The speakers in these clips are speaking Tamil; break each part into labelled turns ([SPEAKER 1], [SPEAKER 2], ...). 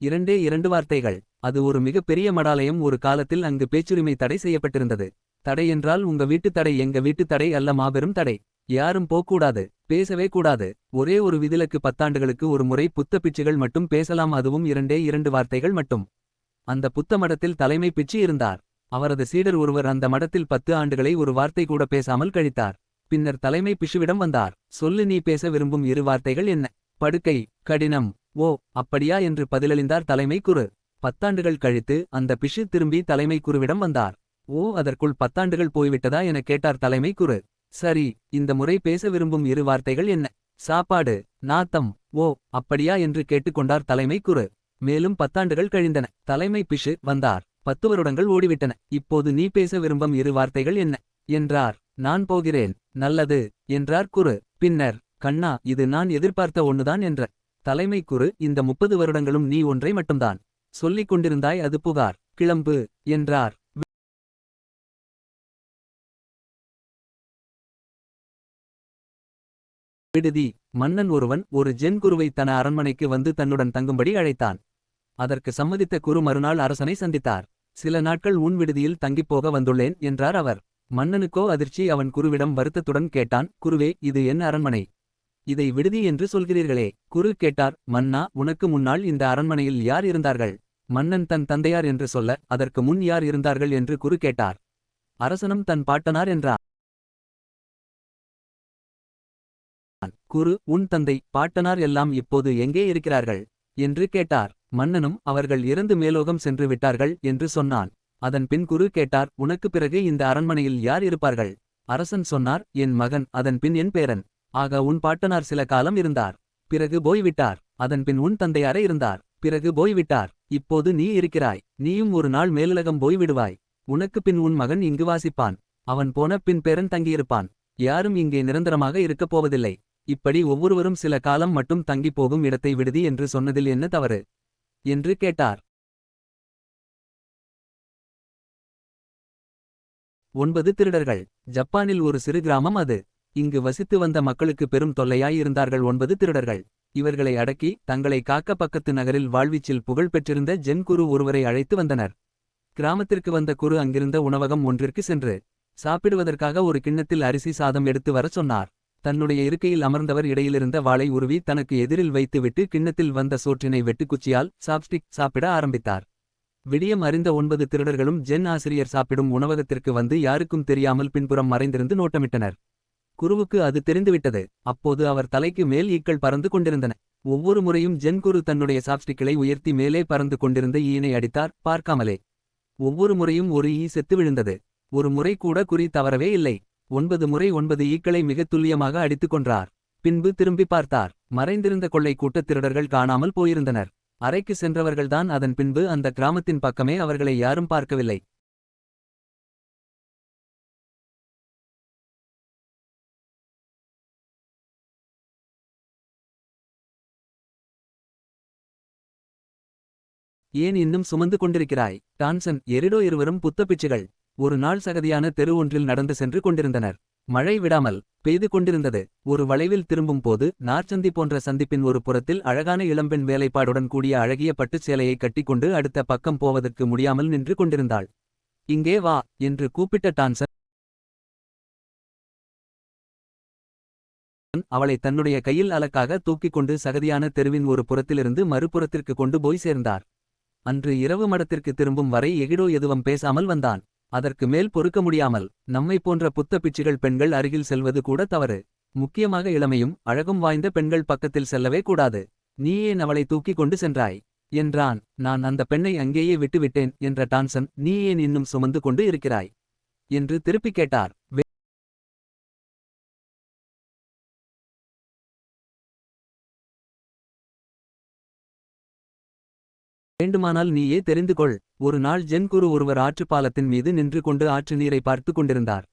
[SPEAKER 1] இரண்டே இரண்டு வார்த்தைகள். அது ஒரு மிகப்பெரிய மடாலயம் ஒரு காலத்தில் அங்கு பேச்சுரிமை தடை செய்யப்பட்டிருந்தது. தடை என்றால் உங்க வீட்டு தடை எங்க வீட்டு தடை அல்ல மாபெரும் தடை. யாரும் போக்கூடாது பேசவே கூடாது. ஒரே ஒரு விதிலக்கு பத்தாண்டுகளுக்கு ஒரு முறை புத்த பிச்சுகள் மட்டும் பேசலாம் அதுவும் இரண்டே இரண்டு வார்த்தைகள் மட்டும். அந்த புத்த மடத்தில் தலைமை பிச்சு இருந்தார். அவரது சீடர் ஒருவர் அந்த மடத்தில் பத்து ஆண்டுகளை ஒரு வார்த்தை கூட பேசாமல் கழித்தார். பின்னர் தலைமை பிஷுவிடம் வந்தார். சொல்லு நீ பேச விரும்பும் இரு வார்த்தைகள் என்ன? படுக்கை கடினம் ஓ அப்படியா என்று பதிலளிந்தார் தலைமை குரு. பத்தாண்டுகள் கழித்து அந்த பிஷு திரும்பி தலைமை குருவிடம் வந்தார். ஓ அதற்குள் பத்தாண்டுகள் போய்விட்டதா என கேட்டார் தலைமை குரு. சரி இந்த முறை பேச விரும்பும் இரு வார்த்தைகள் என்ன? சாப்பாடு நாத்தம் ஓ அப்படியா என்று கேட்டுக்கொண்டார் தலைமை குரு. மேலும் பத்தாண்டுகள் கழிந்தன. தலைமை பிஷு வந்தார். பத்து வருடங்கள் ஓடிவிட்டன. இப்போது நீ பேச விரும்பும் இரு வார்த்தைகள் என்ன? என்றார். நான் போகிறேன். நல்லது என்றார் குரு. பின்னர் கண்ணா இது நான் எதிர்பார்த்த ஒண்ணுதான் என்ற தலைமை குரு இந்த முப்பது வருடங்களும் நீ ஒன்றை மட்டும்தான். சொல்லிக் கொண்டிருந்தாய் அது புகார். கிளம்பு என்றார். விடுதி. மன்னன் ஒருவன் ஒரு ஜென் குருவை தன அரண்மனைக்கு வந்து தன்னுடன் தங்கும்படி அழைத்தான். அதற்கு சம்மதித்த குரு மறுநாள் அரசனை சந்தித்தார். சில நாட்கள் உன் விடுதியில் தங்கிப்போக வந்துள்ளேன் என்றார் அவர். மன்னனுக்கோ அதிர்ச்சி அவன் குருவிடம் வருத்தத்துடன் கேட்டான். குருவே இது என் அரண்மனை. இதை விடுதி என்று சொல்கிறீர்களே. குரு கேட்டார் மன்னா உனக்கு முன்னால் இந்த அரண்மனையில் யார் இருந்தார்கள்? மன்னன் தன் தந்தையார் என்று சொல்ல அதற்கு முன் யார் இருந்தார்கள்? என்று குரு கேட்டார். அரசனும் தன் பாட்டனார் என்றார் குரு உன் தந்தை பாட்டனார் எல்லாம் இப்போது எங்கே இருக்கிறார்கள்? என்று கேட்டார். மன்னனும் அவர்கள் இறந்து மேலோகம் சென்று விட்டார்கள் என்று சொன்னான். அதன் பின் குரு கேட்டார் உனக்கு பிறகு இந்த அரண்மனையில் யார் இருப்பார்கள்? அரசன் சொன்னார். என் மகன் அதன் பின் என் பேரன். ஆக உன் பாட்டனார் சில காலம் இருந்தார். பிறகு போய்விட்டார். அதன்பின் உன் தந்தையாரே இருந்தார். பிறகு போய்விட்டார். இப்போது நீ இருக்கிறாய். நீயும் ஒரு நாள் மேலுலகம் போய்விடுவாய். உனக்கு பின் உன் மகன் இங்கு வாசிப்பான். அவன் போன பின் பேரன் தங்கியிருப்பான். யாரும் இங்கே நிரந்தரமாக இருக்கப் போவதில்லை. இப்படி ஒவ்வொருவரும் சில காலம் மட்டும் தங்கிப் போகும் இடத்தை விடுதி என்று சொன்னதில் என்ன தவறு? என்று கேட்டார். ஒன்பது திருடர்கள். ஜப்பானில் ஒரு சிறு கிராமம் அது. இங்கு வசித்து வந்த மக்களுக்கு பெரும் தொல்லையாயிருந்தார்கள் ஒன்பது திருடர்கள். இவர்களை அடக்கி தங்களை காக்க பக்கத்து நகரில் வாழ்வீச்சில் புகழ் பெற்றிருந்த ஜென் குரு ஒருவரை அழைத்து வந்தனர். கிராமத்திற்கு வந்த குரு அங்கிருந்த உணவகம் ஒன்றிற்கு சென்று சாப்பிடுவதற்காக ஒரு கிண்ணத்தில் அரிசி சாதம் எடுத்து வரச் சொன்னார். தன்னுடைய இருக்கையில் அமர்ந்தவர் இடையிலிருந்த வாளை உருவி தனக்கு எதிரில் வைத்துவிட்டு கிண்ணத்தில் வந்த சோற்றினை வெட்டுக்குச்சியால் சாப்ஸ்டிக் சாப்பிட ஆரம்பித்தார். விடியம் அறிந்த ஒன்பது திருடர்களும் ஜென் ஆசிரியர் சாப்பிடும் உணவகத்திற்கு வந்து யாருக்கும் தெரியாமல் பின்புறம் மறைந்திருந்து நோட்டமிட்டனர். குருவுக்கு அது தெரிந்துவிட்டது. அப்போது அவர் தலைக்கு மேல் ஈக்கள் பறந்து கொண்டிருந்தன. ஒவ்வொரு முறையும் ஜென்குரு தன்னுடைய சாப்ஸ்டிக்களை உயர்த்தி மேலே பறந்து கொண்டிருந்த ஈயினை அடித்தார் பார்க்காமலே. ஒவ்வொரு முறையும் ஒரு ஈ செத்து விழுந்தது. ஒரு முறை கூட குறி தவறவே இல்லை. ஒன்பது முறை ஒன்பது ஈக்களை மிகத் துல்லியமாக அடித்துக் கொன்றார். பின்பு திரும்பி பார்த்தார். மறைந்திருந்த கொள்ளை கூட்டத் திருடர்கள் காணாமல் போயிருந்தனர். அறைக்கு சென்றவர்கள்தான் அதன் பின்பு அந்த கிராமத்தின் பக்கமே அவர்களை யாரும் பார்க்கவில்லை. ஏன் இன்னும் சுமந்து கொண்டிருக்கிறாய்? டான்சன் எரிடோ இருவரும் புத்தப்பிச்சுகள். ஒரு நாள் சகதியான தெரு ஒன்றில் நடந்து சென்று கொண்டிருந்தனர். மழை விடாமல் பெய்து கொண்டிருந்தது. ஒரு வளைவில் திரும்பும் போது நார்ச்சந்தி போன்ற சந்திப்பின் ஒரு புறத்தில் அழகான இளம்பெண் வேலைப்பாடுடன் கூடிய அழகிய பட்டுச் சேலையை கட்டிக்கொண்டு அடுத்த பக்கம் போவதற்கு முடியாமல் நின்று கொண்டிருந்தாள். இங்கே வா என்று கூப்பிட்ட டான்சன். அவளை தன்னுடைய கையில் அலக்காக தூக்கிக் கொண்டு சகதியான தெருவின் ஒரு புறத்திலிருந்து மறுபுறத்திற்கு கொண்டு போய் சேர்ந்தார். அன்று இரவு மடத்திற்கு திரும்பும் வரை எகிடோ எதுவும் பேசாமல் வந்தான். அதற்கு மேல் பொறுக்க முடியாமல் நம்மை போன்ற புத்த பிச்சுகள் பெண்கள் அருகில் செல்வது கூட தவறு. முக்கியமாக இளமையும் அழகும் வாய்ந்த பெண்கள் பக்கத்தில் செல்லவே கூடாது. நீ ஏன் அவளை தூக்கிக் கொண்டு சென்றாய். என்றான். நான் அந்த பெண்ணை அங்கேயே விட்டுவிட்டேன் என்ற டான்சன் நீ ஏன் இன்னும் சுமந்து கொண்டு இருக்கிறாய். என்று திருப்பிக் கேட்டார். வேண்டுமானால் நீயே தெரிந்து கொள். ஒரு நாள் ஜென் குரு ஒருவர் ஆற்றுப்பாலத்தின் மீது நின்று கொண்டு ஆற்று நீரை பார்த்து கொண்டிருந்தார்.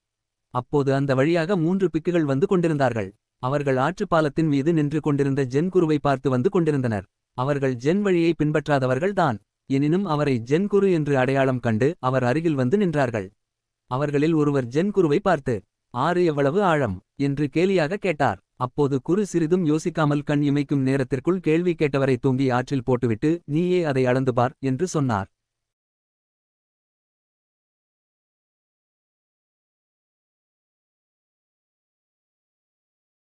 [SPEAKER 1] அப்போது அந்த வழியாக மூன்று பிக்குகள் வந்து கொண்டிருந்தார்கள். அவர்கள் ஆற்றுப்பாலத்தின் மீது நின்று கொண்டிருந்த ஜென் குருவை பார்த்து வந்து கொண்டிருந்தனர். அவர்கள் ஜென் வழியை பின்பற்றாதவர்கள்தான் எனினும் அவரை ஜென் குரு என்று அடையாளம் கண்டு அவர் அருகில் வந்து நின்றார்கள். அவர்களில் ஒருவர் ஜென் குருவை பார்த்து ஆறு எவ்வளவு ஆழம்? என்று கேலியாக கேட்டார். அப்போது குரு சிறிதும் யோசிக்காமல் கண் இமைக்கும் நேரத்திற்குள் கேள்வி கேட்டவரை தூங்கி ஆற்றில் போட்டுவிட்டு நீயே அதை அளந்து பார் என்று சொன்னார்.